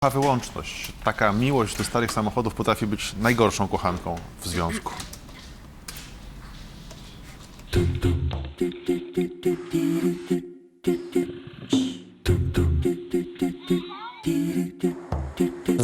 Ta wyłączność, taka miłość do starych samochodów potrafi być najgorszą kochanką w związku.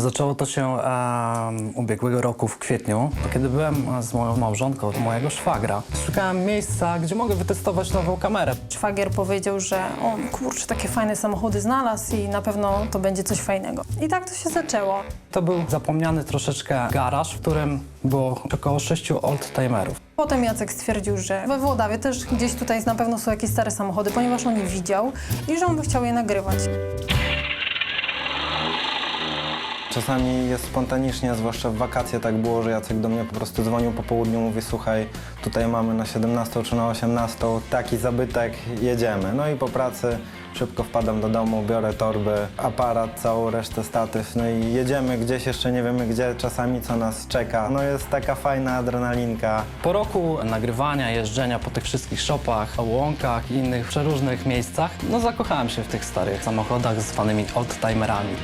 Zaczęło to się em, ubiegłego roku w kwietniu, kiedy byłem z moją małżonką, mojego szwagra. Szukałem miejsca, gdzie mogę wytestować nową kamerę. Szwagier powiedział, że on kurczę, takie fajne samochody znalazł i na pewno to będzie coś fajnego. I tak to się zaczęło. To był zapomniany troszeczkę garaż, w którym było około sześciu oldtimerów. Potem Jacek stwierdził, że we Włodawie też gdzieś tutaj na pewno są jakieś stare samochody, ponieważ on je widział i że on by chciał je nagrywać. Czasami jest spontanicznie, zwłaszcza w wakacje tak było, że Jacek do mnie po prostu dzwonił po południu, mówi słuchaj, tutaj mamy na 17 czy na 18 taki zabytek, jedziemy. No i po pracy szybko wpadam do domu, biorę torby, aparat, całą resztę statyw, no i jedziemy gdzieś, jeszcze nie wiemy gdzie, czasami co nas czeka. No jest taka fajna adrenalinka. Po roku nagrywania, jeżdżenia po tych wszystkich shopach, łąkach i innych przeróżnych miejscach, no zakochałem się w tych starych samochodach zwanymi oldtimerami.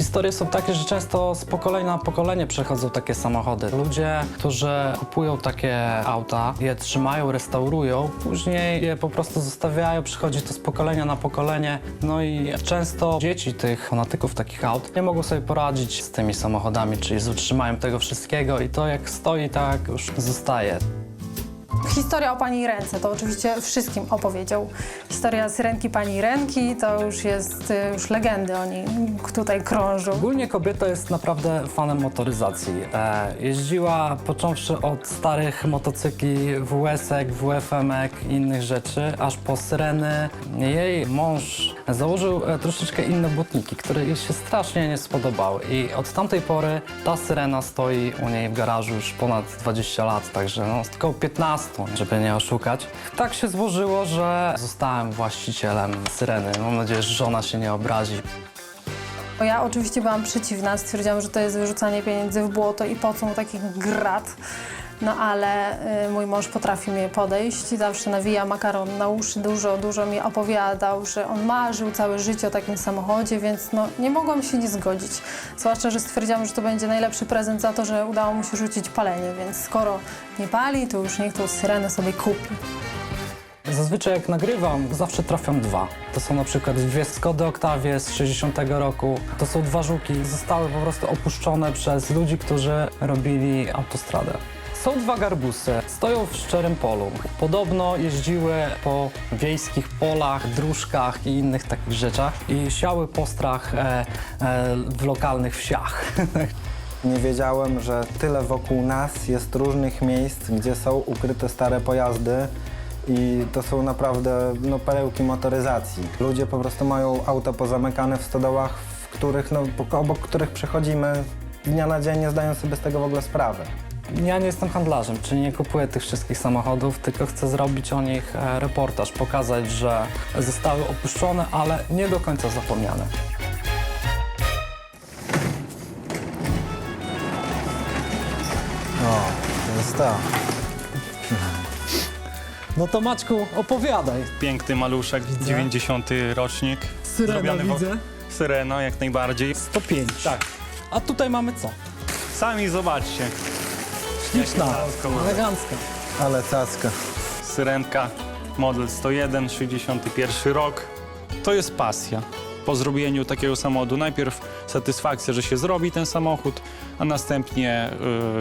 Historie są takie, że często z pokolenia na pokolenie przechodzą takie samochody. Ludzie, którzy kupują takie auta, je trzymają, restaurują, później je po prostu zostawiają, przychodzi to z pokolenia na pokolenie. No i często dzieci tych fanatyków takich aut nie mogą sobie poradzić z tymi samochodami, czyli z utrzymaniem tego wszystkiego i to jak stoi, tak już zostaje. Historia o pani Rence to oczywiście wszystkim opowiedział. Historia syrenki pani Renki to już jest, y, już legendy o niej tutaj krążą. Ogólnie kobieta jest naprawdę fanem motoryzacji. E, jeździła począwszy od starych motocykli WS-ek, WFM-ek i innych rzeczy, aż po syreny. Jej mąż założył e, troszeczkę inne butniki, które jej się strasznie nie spodobały. I od tamtej pory ta syrena stoi u niej w garażu już ponad 20 lat, także no, około 15, żeby nie oszukać. Tak się złożyło, że zostałem właścicielem syreny. Mam nadzieję, że żona się nie obrazi. Ja oczywiście byłam przeciwna, stwierdziłam, że to jest wyrzucanie pieniędzy w błoto i po co mu taki grat. No ale y, mój mąż potrafi mnie podejść zawsze nawija makaron na uszy, dużo, dużo mi opowiadał, że on marzył całe życie o takim samochodzie, więc no, nie mogłam się nie zgodzić. Zwłaszcza, że stwierdziłam, że to będzie najlepszy prezent za to, że udało mu się rzucić palenie, więc skoro nie pali, to już niech tą syrenę sobie kupi. Zazwyczaj jak nagrywam, zawsze trafiam dwa. To są na przykład dwie Skody Octavie z 60 roku. To są dwa żuki, zostały po prostu opuszczone przez ludzi, którzy robili autostradę. Są dwa garbusy, stoją w szczerym polu. Podobno jeździły po wiejskich polach, dróżkach i innych takich rzeczach i siały postrach e, e, w lokalnych wsiach. Nie wiedziałem, że tyle wokół nas jest różnych miejsc, gdzie są ukryte stare pojazdy i to są naprawdę no, perełki motoryzacji. Ludzie po prostu mają auta pozamykane w stodołach, w których, no, obok których przechodzimy dnia na dzień, nie zdając sobie z tego w ogóle sprawy. Ja nie jestem handlarzem, czyli nie kupuję tych wszystkich samochodów, tylko chcę zrobić o nich e, reportaż, pokazać, że zostały opuszczone, ale nie do końca zapomniane. O, to jest to. No to Maćku, opowiadaj. Piękny maluszek, 90. rocznik. Syrena Zrobiony widzę. Syrena, jak najbardziej. 105. Tak. A tutaj mamy co? Sami zobaczcie. Śliczna, elegancko. elegancka. Ale cacka. Syrenka, model 101, 61 rok. To jest pasja. Po zrobieniu takiego samochodu najpierw satysfakcja, że się zrobi ten samochód, a następnie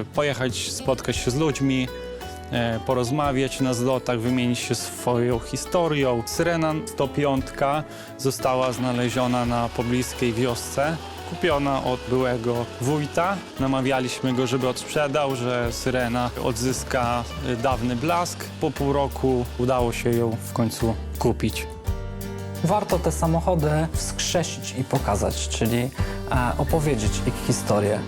y, pojechać, spotkać się z ludźmi, y, porozmawiać na zlotach, wymienić się swoją historią. Syrena 105 została znaleziona na pobliskiej wiosce. Kupiona od byłego wójta. Namawialiśmy go, żeby odsprzedał, że Syrena odzyska y, dawny blask. Po pół roku udało się ją w końcu kupić. Warto te samochody wskrzesić i pokazać, czyli e, opowiedzieć ich historię.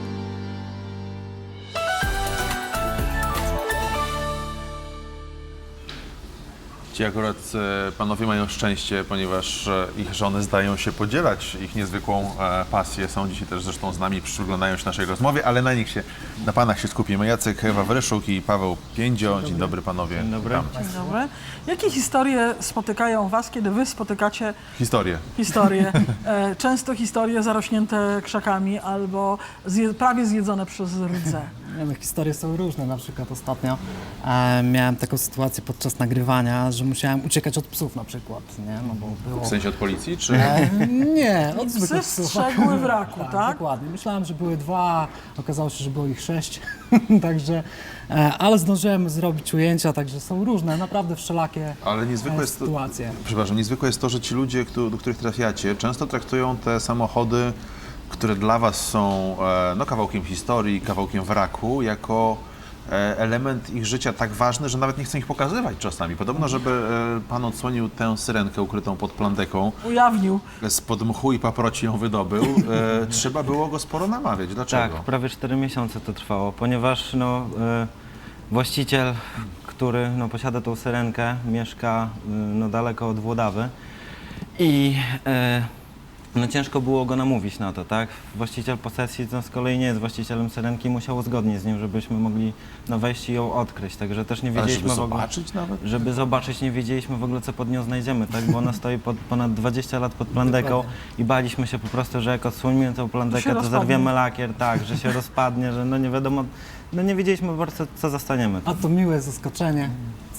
Ci akurat e, panowie mają szczęście, ponieważ e, ich żony zdają się podzielać ich niezwykłą e, pasję. Są dzisiaj też zresztą z nami, przyglądają się naszej rozmowie, ale na nich się, na panach się skupimy. Jacek Wawryszuk i Paweł Piędzio. Dzień dobry panowie. Dzień dobry. Dzień dobry. Jakie historie spotykają Was, kiedy Wy spotykacie Historię. historie? E, często historie zarośnięte krzakami albo zje, prawie zjedzone przez rdze. Nie no, historie są różne. Na przykład ostatnio e, miałem taką sytuację podczas nagrywania, że musiałem uciekać od psów na przykład, nie? No bo było... W sensie od policji, czy... E, nie, od Psy zwykłych psów. strzegły wraku, tak? Dokładnie. Myślałem, że były dwa, okazało się, że było ich sześć, także, e, ale zdążyłem zrobić ujęcia, także są różne, naprawdę wszelakie Ale niezwykłe e, jest to, sytuacje. przepraszam, niezwykłe jest to, że ci ludzie, któ- do których trafiacie, często traktują te samochody, które dla was są e, no, kawałkiem historii, kawałkiem wraku, jako e, element ich życia tak ważny, że nawet nie chcą ich pokazywać czasami. Podobno, żeby e, pan odsłonił tę syrenkę ukrytą pod plandeką, Ujawnił. spod mchu i paproci ją wydobył, trzeba było go sporo namawiać. Dlaczego? Tak, prawie 4 miesiące to trwało, ponieważ no, właściciel, który no, posiada tą syrenkę, mieszka no, daleko od Włodawy i e, no, ciężko było go namówić na to, tak? Właściciel posesji no, z kolei nie jest właścicielem syrenki, musiał uzgodnić z nim, żebyśmy mogli no, wejść i ją odkryć, także też nie wiedzieliśmy żeby w ogóle... zobaczyć nawet? Żeby zobaczyć, nie wiedzieliśmy w ogóle, co pod nią znajdziemy, tak? Bo ona stoi pod ponad 20 lat pod plandeką i baliśmy się po prostu, że jak odsłonimy tą plandekę, to rozpadnie. zerwiemy lakier, tak, że się rozpadnie, że no nie wiadomo, no nie wiedzieliśmy po prostu, co zastaniemy. A to miłe zaskoczenie,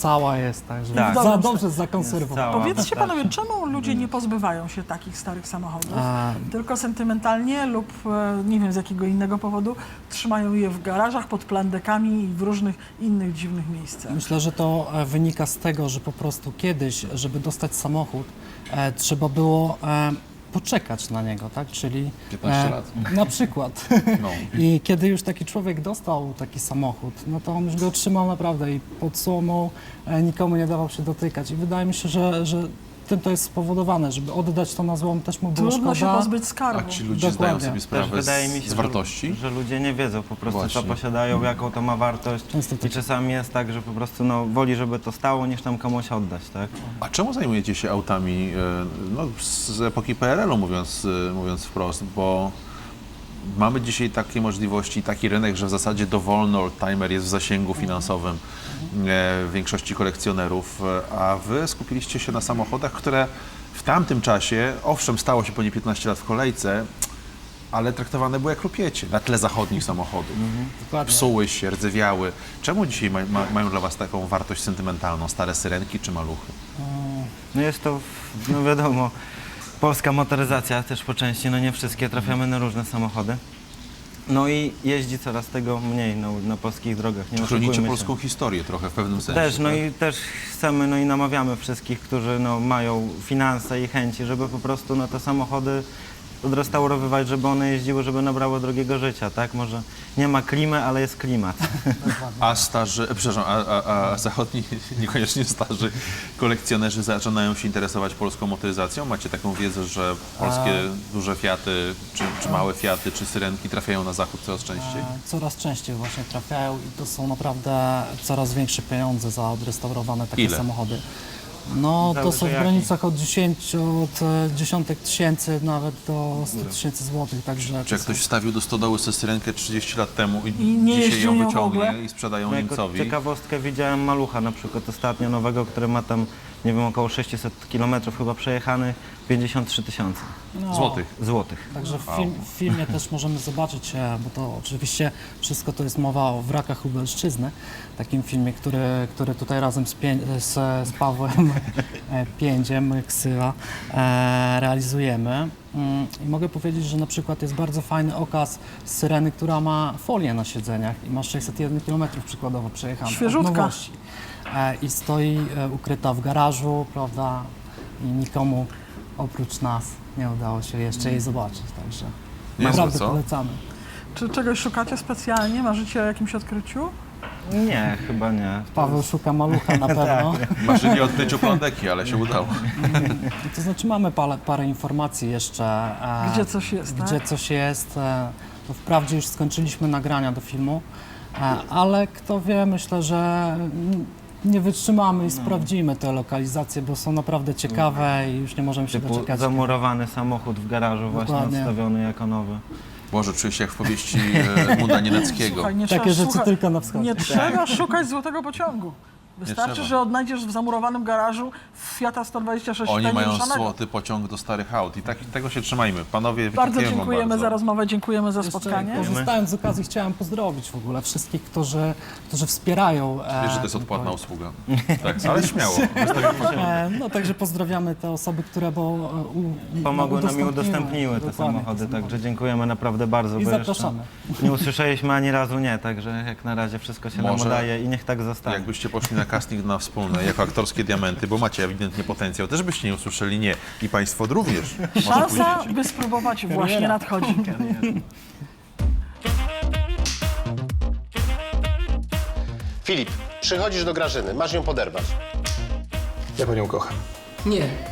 cała jest, także Tak. za Dobrze. zakonserwowana. Powiedzcie tak. panowie, czemu ludzie nie pozbywają się takich starych samochodów? A, Tylko sentymentalnie lub e, nie wiem z jakiego innego powodu trzymają je w garażach, pod plandekami i w różnych innych dziwnych miejscach. Myślę, że to e, wynika z tego, że po prostu kiedyś, żeby dostać samochód, e, trzeba było e, poczekać na niego, tak? Czyli 15 lat. na przykład. No. I kiedy już taki człowiek dostał taki samochód, no to on już go trzymał naprawdę i pod słomą e, nikomu nie dawał się dotykać. I wydaje mi się, że, że tym to jest spowodowane, żeby oddać to na złom też mu było Trudno się szkoda. pozbyć A skarbu. ci ludzie zdają Dokładnie. sobie Też sprawę wydaje mi z, się, z wartości? Że, że ludzie nie wiedzą po prostu, Właśnie. co posiadają, jaką to ma wartość. Często I czasami jest tak, że po prostu no, woli, żeby to stało, niż tam komuś oddać, tak? A czemu zajmujecie się autami e, no, z epoki PRL-u, mówiąc, e, mówiąc wprost? Bo mamy dzisiaj takie możliwości, taki rynek, że w zasadzie dowolny oldtimer jest w zasięgu finansowym e, większości kolekcjonerów, e, a wy skupiliście się na samochodach, które w tamtym czasie, owszem, stało się po nie 15 lat w kolejce, ale traktowane były jak rupiecie na tle zachodnich samochodów. Dokładnie. Psuły się, rdzewiały. Czemu dzisiaj ma, ma, mają dla was taką wartość sentymentalną? Stare syrenki czy maluchy? No jest to, no wiadomo, polska motoryzacja też po części, no nie wszystkie, trafiamy na różne samochody. No i jeździ coraz tego mniej na, na polskich drogach, nie chronicie oszukujmy polską historię trochę w pewnym się. sensie? Też, no tak? i też chcemy, no i namawiamy wszystkich, którzy no, mają finanse i chęci, żeby po prostu no, te samochody odrestaurowywać, żeby one jeździły, żeby nabrały drugiego życia, tak? Może nie ma klimy, ale jest klimat. A starzy, e, przepraszam, a, a, a zachodni, niekoniecznie starzy kolekcjonerzy zaczynają się interesować polską motoryzacją? Macie taką wiedzę, że polskie duże Fiaty, czy, czy małe Fiaty, czy Syrenki trafiają na zachód coraz częściej? E, Coraz częściej właśnie trafiają i to są naprawdę coraz większe pieniądze za odrestaurowane takie Ile? samochody. No to Zależy są w jaki. granicach od 10, od e, dziesiątek tysięcy nawet do 100 tysięcy złotych, także Czy jak ktoś wstawił do stodoły sobie Syrenkę 30 lat temu i, I nie dzisiaj jeździł ją nią w wyciągnie ogóle? i sprzedają jako Niemcowi? ciekawostkę widziałem malucha na przykład ostatnio nowego, który ma tam, nie wiem, około 600 km chyba przejechanych, 53 tysiące no, Złotych. złotych. Także w, film, w filmie też możemy zobaczyć, e, bo to oczywiście wszystko to jest mowa o wrakach Lubelszczyzny, takim filmie, który, który tutaj razem z, Pię, z, z Pawłem e, Piędziem, Ksywa, e, realizujemy. Mm, I mogę powiedzieć, że na przykład jest bardzo fajny okaz Syreny, która ma folię na siedzeniach i ma 601 km przykładowo przejechane. od Świeżutka. nowości. E, I stoi e, ukryta w garażu, prawda, i nikomu oprócz nas nie udało się jeszcze jej zobaczyć, także naprawdę co? polecamy. Czy czegoś szukacie specjalnie? Marzycie o jakimś odkryciu? Nie, chyba nie. Paweł szuka malucha na pewno. Marzyli o odkryciu plandeki, ale się udało. To znaczy mamy parę, parę informacji jeszcze. e, Gdzie coś jest, Gdzie tak? coś jest. e, To wprawdzie już skończyliśmy nagrania do filmu, e, ale kto wie, myślę, że mm, nie wytrzymamy i sprawdzimy te lokalizacje, bo są naprawdę ciekawe i już nie możemy się Typu doczekać. zamurowany samochód w garażu właśnie Dokładnie. odstawiony jako nowy. Boże, czuję się jak w powieści e, Edmunda Nienackiego. Słuchaj, nie Takie trzeba rzeczy szukać, tylko na wschodzie. Nie trzeba szukać złotego pociągu. Wystarczy, trzeba. że odnajdziesz w zamurowanym garażu Fiata 126 Oni mają ruszanego. złoty pociąg do starych aut i tak, tego się trzymajmy. Panowie, Bardzo dziękujemy bardzo. za rozmowę, dziękujemy za Jeszcze spotkanie. Korzystając z okazji chciałem pozdrowić w ogóle wszystkich, którzy, którzy wspierają. e, Wiesz, że to jest odpłatna projekt. usługa. Tak, ale śmiało. E, no także pozdrawiamy te osoby, które bo, e, u, Pomogły nam i udostępniły. te samochody, także dziękujemy naprawdę bardzo. I bo jeszcze zapraszamy. Nie usłyszeliśmy ani razu nie, także jak na razie wszystko się nam Może- udaje i niech tak zostanie. Jakbyście poszli na casting na wspólne, jako aktorskie diamenty, bo macie ewidentnie potencjał, też byście nie usłyszeli nie. I państwo również. Szansa, pójdziecie. by spróbować właśnie nadchodzi. Filip, przychodzisz do Grażyny, masz ją poderwać. Ja panią kocham. Nie,